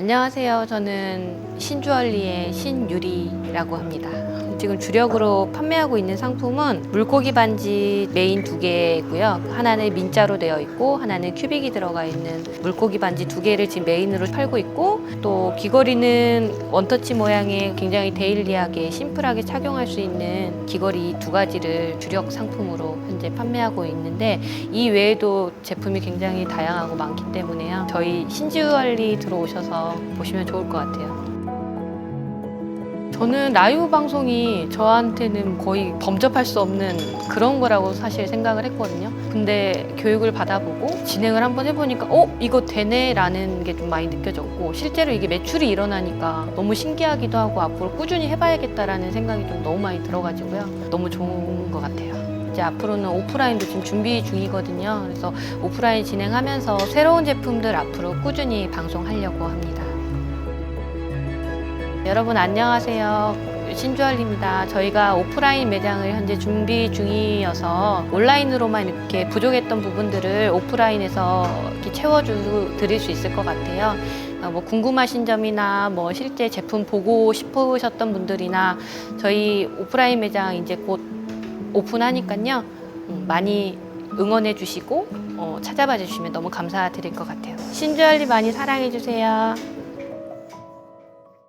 안녕하세요. 저는 신주얼리의 신유리라고 합니다. 지금 주력으로 판매하고 있는 상품은 물고기 반지 메인 두 개고요. 하나는 민자로 되어 있고 하나는 큐빅이 들어가 있는 물고기 반지 두 개를 지금 메인으로 팔고 있고 또 귀걸이는 원터치 모양의 굉장히 데일리하게 심플하게 착용할 수 있는 귀걸이 두 가지를 주력 상품으로 현재 판매하고 있는데 이 외에도 제품이 굉장히 다양하고 많기 때문에요. 저희 신주얼리 들어오셔서 보시면 좋을 것 같아요. 저는 라이브 방송이 저한테는 거의 범접할 수 없는 그런 거라고 사실 생각을 했거든요. 근데 교육을 받아보고 진행을 한번 해보니까 어? 이거 되네? 라는 게 좀 많이 느껴졌고 실제로 이게 매출이 일어나니까 너무 신기하기도 하고 앞으로 꾸준히 해봐야겠다라는 생각이 좀 너무 많이 들어가지고요. 너무 좋은 것 같아요. 이제 앞으로는 오프라인도 지금 준비 중이거든요. 그래서 오프라인 진행하면서 새로운 제품들 앞으로 꾸준히 방송하려고 합니다. 여러분 안녕하세요. 신주얼입니다. 저희가 오프라인 매장을 현재 준비 중이어서 온라인으로만 이렇게 부족했던 부분들을 오프라인에서 이렇게 채워주 드릴 수 있을 것 같아요. 어, 뭐 궁금하신 점이나 뭐 실제 제품 보고 싶으셨던 분들이나 저희 오프라인 매장 이제 곧 오픈하니까요. 음, 많이 응원해 주시고 어, 찾아봐 주시면 너무 감사드릴 것 같아요. 신주얼리 많이 사랑해 주세요.